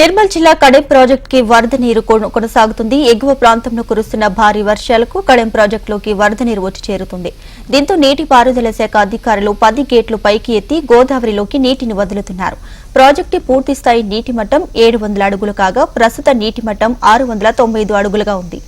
నిర్మల్ జిల్లా కడెం ప్రాజెక్టుకి వరద నీరు కొనసాగుతుంది. ఎగువ ప్రాంతంలో కురుస్తున్న భారీ వర్షాలకు కడెం ప్రాజెక్టులోకి వరద నీరు వచ్చి చేరుతుంది. దీంతో నీటిపారుదల శాఖ అధికారులు పది గేట్లు పైకి ఎత్తి గోదావరిలోకి నీటిని వదులుతున్నారు. ప్రాజెక్టు పూర్తి స్థాయి నీటి మట్టం ఏడు వందల అడుగులు కాగా ప్రస్తుత నీటి మట్టం ఆరు వందల తొంభై ఐదు అడుగులుగా ఉంది.